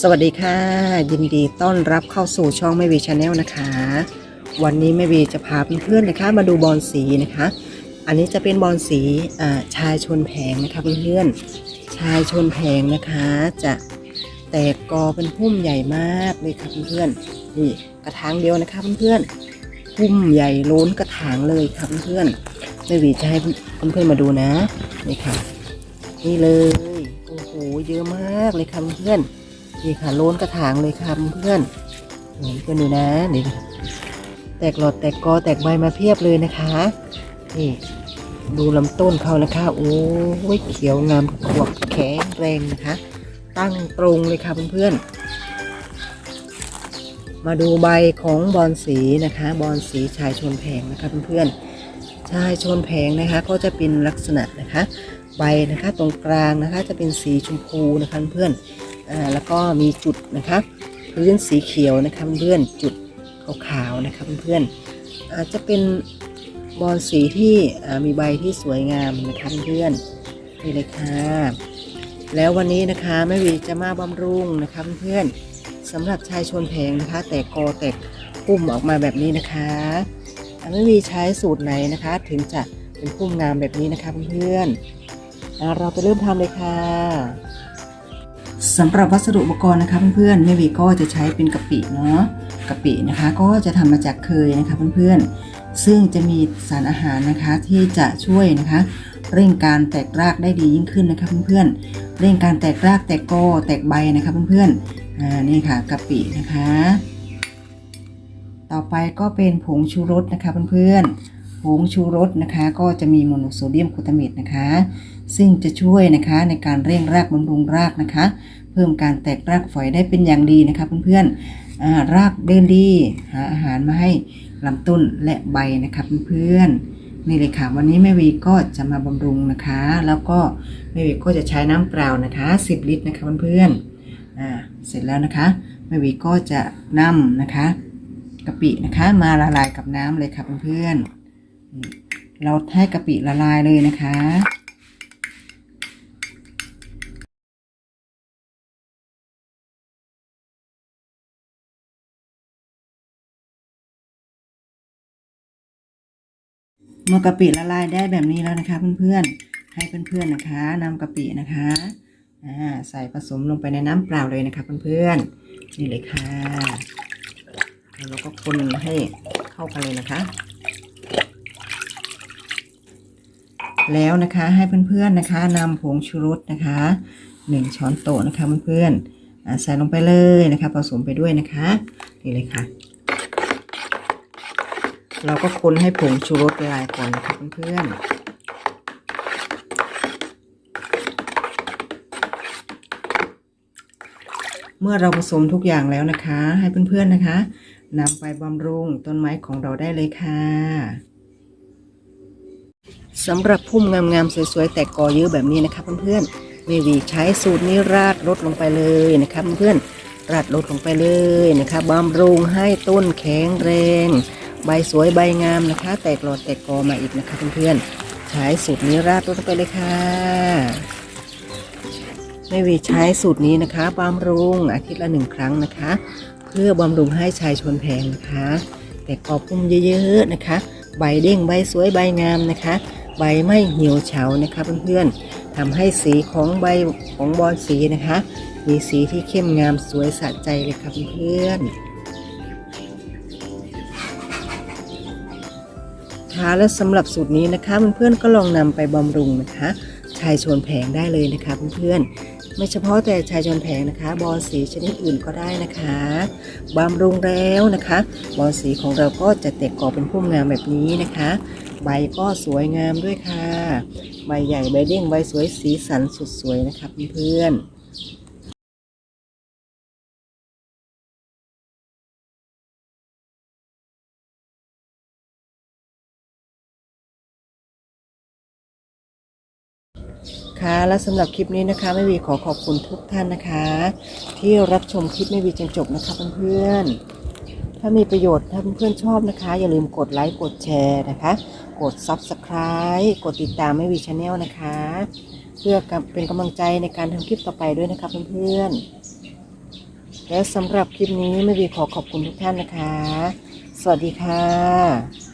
สวัสดีค่ะ ยินดีต้อนรับเข้าสู่ช่องแม่วีชาแนลนะคะ วันนี้แม่วีจะพาเพื่อนๆนะคะ มาดูบอลสีนะคะ อันนี้จะเป็นบอลสีชายชนแผงนะคะเพื่อนๆชายชนแผงนะคะ จะแตกกอเป็นพุ่มใหญ่มากเลยค่ะเพื่อนๆนี่กระถางเดียวนะคะเพื่อนๆพุ่มใหญ่ล้นกระถางเลยค่ะเพื่อนๆแม่วีจะให้เพื่อนๆมาดูนะนี่ค่ะ นี่เลยโอ้โหเยอะมากเลยค่ะเพื่อนๆ นี่ค่ะโล้นกระถางเลยค่ะเพื่อนนี่เพื่อนดูนะนี่แตกหลอดแตกกอแตกใบมาเพียบเลยนะคะ นี่ดูลำต้นเขานะคะ โอ้ยเขียวงามขวบแข็งแรงนะคะ ตั้งตรงเลยค่ะเพื่อนๆ มาดูใบของบอนสีนะคะ บอนสีชายชนแผงนะคะเพื่อนๆ ชายชนแผงนะคะก็จะเป็นลักษณะนะคะ ใบนะคะตรงกลางนะคะจะเป็นสีชมพูนะคะเพื่อน แล้วก็มีจุดนะคะพื้นสีเขียวนะคะเพื่อนจุดขาวๆนะคะเพื่อนอาจจะเป็นบอลสีที่มีใบที่สวยงามนะคะเพื่อนนี่เลยค่ะแล้ววันนี้นะคะแม่วีจะมาบำรุงนะคะเพื่อนสำหรับชายชนแผงนะคะ แตกกอแตกพุ่มออกมาแบบนี้นะคะแม่วีใช้สูตรไหนนะคะ ถึงจะเป็นพุ่มงามแบบนี้นะคะเพื่อนๆเราไปเริ่มทำเลยค่ะ สำหรับวัสดุอุปกรณ์นะคะเพื่อนๆแม่วีก็จะใช้เป็นกะปิเนาะกะปินะคะก็จะทำมาจากเคยนะคะเพื่อนๆ ซึ่งจะมีสารอาหารนะคะที่จะช่วยนะคะ เร่งการแตกรากได้ดียิ่งขึ้นนะคะเพื่อนๆ เร่งการแตกรากแตกกอแตกใบนะคะเพื่อนๆอ่านี่ค่ะกะปินะคะ ต่อไปก็เป็นผงชูรสนะคะเพื่อนๆผงชูรสนะคะ ก็จะมีโมโนโซเดียมกลูตาเมตนะคะ ซึ่งจะช่วยนะคะในการเร่งรากบำรุงรากนะคะ เพิ่มการแตกรากฝอยได้เป็นอย่างดีนะคะเพื่อนๆอ่ารากเดินดีหาอาหารมาให้ลำต้นและใบนะคะเพื่อนๆนี่เลยค่ะ วันนี้แม่วีก็จะมาบำรุงนะคะ แล้วก็แม่วีก็จะใช้น้ำเปล่านะคะ 10 ลิตรนะคะเพื่อนๆเสร็จแล้วนะคะแม่วีก็จะนำนะคะกะปินะคะมาละลายกับน้ำเลยค่ะเพื่อนๆเราให้กะปิละลายเลยนะคะ เมื่อกะปิละลายได้แบบนี้แล้วนะคะเพื่อนๆ ให้เพื่อนๆนะคะนำกะปินะคะอ่าใส่ผสมลงไปในน้ำเปล่าเลยนะคะเพื่อนๆ นี่เลยค่ะแล้วเราก็คนให้เข้ากันเลยนะคะ แล้วนะคะให้เพื่อนๆนะคะนำผงชูรสนะคะหนึ่งช้อนโต๊ะนะคะเพื่อนๆใส่ลงไปเลยนะคะ ผสมไปด้วยนะคะ นี่เลยค่ะ เราก็คนให้ผงชูรสละลายก่อนนะคะเพื่อนๆ เมื่อเราผสมทุกอย่างแล้วนะคะ ให้เพื่อนๆนะคะนำไปบำรุงต้นไม้ของเราได้เลยค่ะสำหรับพุ่มงามๆสวยๆ แตกกอเยอะแบบนี้นะคะเพื่อนๆเมวีใช้สูตรนี้ราดรดลงไปเลยนะคะเพื่อนๆราดรดลงไปเลยนะคะบำรุงให้ต้นแข็งแรง ใบสวยใบงามนะคะ แตกหลอดแตกกอมาอีกนะคะเพื่อนๆใช้สูตรนี้ราดลงไปเลยค่ะแม่วีใช้สูตรนี้นะคะบำรุงอาทิตย์ละหนึ่งครั้งนะคะ เพื่อบำรุงให้ชายชนแผงนะคะ แตกกอพุ่มเยอะๆนะคะ ใบเด้งใบสวยใบงามนะคะ ใบไม่เหี่ยวเฉานะคะเพื่อนๆทำให้สีของใบของบอนสีนะคะ มีสีที่เข้มงามสวยสะใจเลยค่ะเพื่อนๆ คะและสำหรับสูตรนี้นะคะเพื่อนๆก็ลองนำไปบำรุงนะคะ ชายชนแผงได้เลยนะคะเพื่อนๆไม่เฉพาะแต่ชายชนแผงนะคะ บอลสีชนิดอื่นก็ได้นะคะบำรุงแล้วนะคะ บอลสีของเราก็จะแตกกอเป็นพุ่มงามแบบนี้นะคะ ใบก็สวยงามด้วยค่ะ ใบใหญ่ใบเด้งใบสวยสีสันสุดสวยนะคะเพื่อนๆ คะ และสำหรับคลิปนี้นะคะแม่วีขอขอบคุณทุกท่านนะคะ ที่รับชมคลิปแม่วีจนจบนะคะเพื่อนๆถ้ามีประโยชน์ถ้าเพื่อนๆชอบนะคะ อย่าลืมกดไลค์กดแชร์นะคะ กด Subscribe กดติดตามแม่วีชาแนลนะคะ เพื่อเป็นกำลังใจในการทำคลิปต่อไปด้วยนะคะเพื่อนๆและสำหรับคลิปนี้ไม่วีขอขอบคุณทุกท่านนะคะ สวัสดีค่ะ